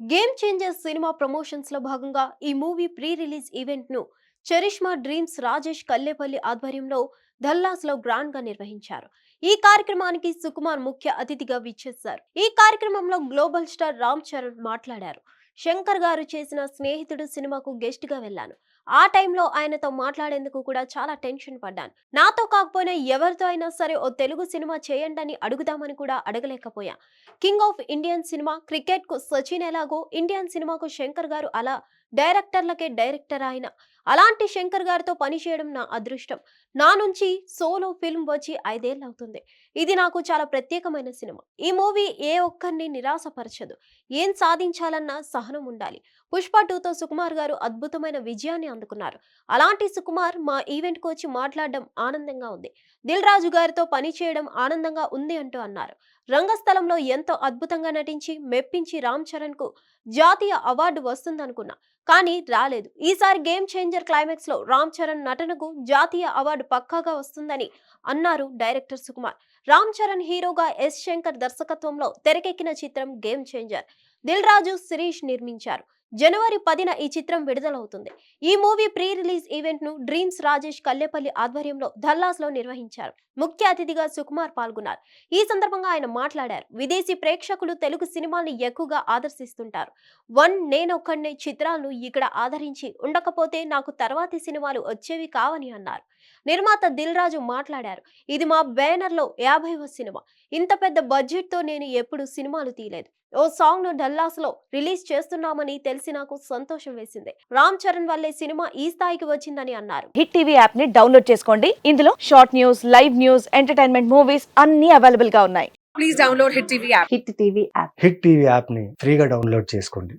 Game changer cinema ప్రమోషన్స్లో భాగంగా ఈ మూవీ ప్రీ రిలీజ్ ఈవెంట్ను చరిష్మా డ్రీమ్స్ రాజేష్ కల్లేపల్లి ఆధ్వర్యంలో ధల్లాస్లో గ్రాండ్గా నిర్వహించారు. ఈ కార్యక్రమానికి సుకుమార్ ముఖ్య అతిథిగా విచ్చేశారు. ఈ కార్యక్రమంలో గ్లోబల్ స్టార్ రామ్ చరణ్ మాట్లాడారు. శంకర్ గారు చేసిన స్నేహితుడు సినిమాకు గెస్ట్గా వెళ్ళాను. ఆ టైంలో ఆయనతో మాట్లాడేందుకు కూడా చాలా టెన్షన్ పడ్డాను. నాతో కాకపోయినా ఎవరితో అయినా సరే ఓ తెలుగు సినిమా చేయండి అని అడుగుదామని కూడా అడగలేకపోయా. కింగ్ ఆఫ్ ఇండియన్ సినిమా క్రికెట్కు సచిన్ ఎలాగో ఇండియన్ సినిమాకు శంకర్ గారు అలా డైరెక్టర్లకే డైరెక్టర్ ఆయన అలాంటి శంకర్ గారితో పనిచేయడం నా అదృష్టం. నా నుంచి సోలో ఫిల్మ్ వచ్చి ఐదేళ్ళు అవుతుంది. ఇది నాకు చాలా ప్రత్యేకమైన సినిమా. ఈ మూవీ ఏ ఒక్కరిని నిరాశపరచదు. ఏం సాధించాలన్నా సహనం ఉండాలి. పుష్ప టూతో సుకుమార్ గారు అద్భుతమైన విజయాన్ని అందుకున్నారు. అలాంటి సుకుమార్ మా ఈవెంట్కు వచ్చి మాట్లాడడం ఆనందంగా ఉంది. దిల్ రాజు గారితో పనిచేయడం ఆనందంగా ఉంది అంటూ అన్నారు. రంగస్థలంలో ఎంతో అద్భుతంగా నటించి మెప్పించి రామ్ చరణ్కు జాతీయ అవార్డు వస్తుందనుకున్నా. కానీ రాలేదు. ఈసారి గేమ్ చేంజర్ క్లైమాక్స్లో రామ్ చరణ్ నటనకు జాతీయ అవార్డు పక్కాగా వస్తుందని అన్నారు డైరెక్టర్ సుకుమార్. రామ్ చరణ్ హీరోగా ఎస్ శంకర్ దర్శకత్వంలో తెరకెక్కిన చిత్రం గేమ్ చేంజర్. దిల్ రాజు శిరీష్ నిర్మించారు. జనవరి పదిన ఈ చిత్రం విడుదలవుతుంది. ఈ మూవీ ప్రీ రిలీజ్ ఈవెంట్ను డ్రీమ్స్ రాజేష్ కల్లెపల్లి ఆధ్వర్యంలో ధల్లాస్లో నిర్వహించారు. ముఖ్య అతిథిగా సుకుమార్ పాల్గొన్నారు. ఈ సందర్భంగా ఆయన మాట్లాడారు. విదేశీ ప్రేక్షకులు తెలుగు సినిమాల్ని ఎక్కువగా ఆదర్శిస్తుంటారు. వన్ నేనొక్కడినే చిత్రాలను ఇక్కడ ఆదరించి ఉండకపోతే నాకు తర్వాతి సినిమాలు వచ్చేవి కావని అన్నారు. నిర్మాత దిల్ రాజు మాట్లాడారు. ఇది మా బ్యానర్లో యాభైవ సినిమా. ఇంత పెద్ద బడ్జెట్తో నేను ఎప్పుడు సినిమాలు తీయలేదు. ఓ సాంగ్ను డల్లాస్లో రిలీజ్ చేస్తున్నామని తెలుసు నాకు సంతోషం వేసింది. రామ్ చరణ్ వల్లే సినిమా ఈ స్థాయికి వచ్చిందని అన్నారు. హిట్ టీవీ యాప్ని డౌన్లోడ్ చేసుకోండి. ఇందులో short news live news entertainment movies అన్ని అవైలబుల్గా ఉన్నాయి. please download Hit TV app. Hit TV app. Hit TV యాప్ని ఫ్రీగా డౌన్లోడ్ చేసుకోండి.